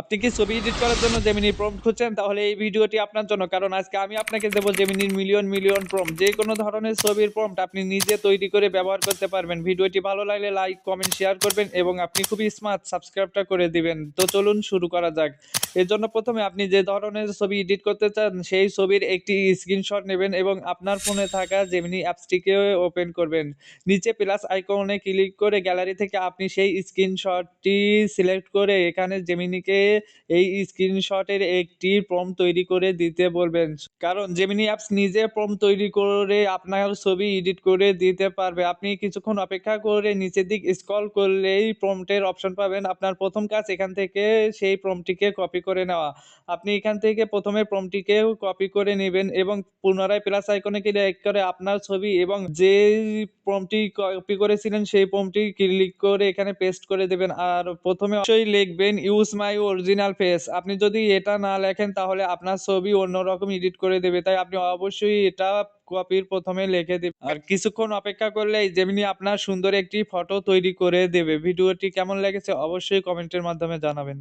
আপনি কি ছবি এডিট করার জন্য জেমিনি প্রম্পট খুঁজছেন? তাহলে এই ভিডিওটি আপনার জন্য, কারণ আজকে আমি আপনাকে দেবো জেমিনির মিলিয়ন মিলিয়ন প্রম্পট যে কোনো ধরনের ছবির প্রম্পট আপনি নিজে তৈরি করে ব্যবহার করতে পারবেন। ভিডিওটি ভালো লাগলে লাইক কমেন্ট শেয়ার করবেন এবং আপনি খুবই স্মার্ট সাবস্ক্রাইবটা করে দিবেন। তো চলুন শুরু করা যাক। এর জন্য প্রথমে আপনি যে ধরনের ছবি এডিট করতে চান, সেই ছবির একটি স্ক্রিনশট নেবেন এবং আপনার ফোনে থাকা জেমিনি অ্যাপসটিকে ওপেন করবেন। নিচে প্লাস আইকনে ক্লিক করে গ্যালারি থেকে আপনি সেই স্ক্রিনশটটি সিলেক্ট করে এখানে জেমিনিকে এই স্ক্রিনশটের একটি প্রম তৈরি করে দিতে বলবেন। কারণ জেমিনি অ্যাপস নিজে প্রম তৈরি করে আপনার ছবি এডিট করে দিতে পারবে। আপনি কিছুক্ষণ অপেক্ষা করে নিচের দিক স্ক্রল করলেই প্রম্পটের অপশন পাবেন। আপনার প্রথম কাজ এখান থেকে সেই প্রমটিকে কপি করে নেওয়া। আপনি এখান থেকে প্রথমে প্রমটিকে কপি করে নেবেন এবং পুনরায় প্লাস আইকনে ক্লিক করে আপনার ছবি এবং যে প্রমটি কপি করেছিলেন সেই প্রমটি ক্লিক করে এখানে পেস্ট করে দেবেন। আর প্রথমে অবশ্যই লিখবেন ইউজ মাই অরিজিনাল ফেস আপনি যদি এটা না লেখেন তাহলে আপনার ছবি অন্যরকম এডিট করে দেবে। তাই আপনি অবশ্যই এটা কপির প্রথমে লিখে দিবেন। আর কিছুক্ষণ অপেক্ষা করলে যেমনি আপনার সুন্দর একটি ফটো তৈরি করে দেবে। ভিডিওটি কেমন লেগেছে অবশ্যই কমেন্টের মাধ্যমে জানাবেন।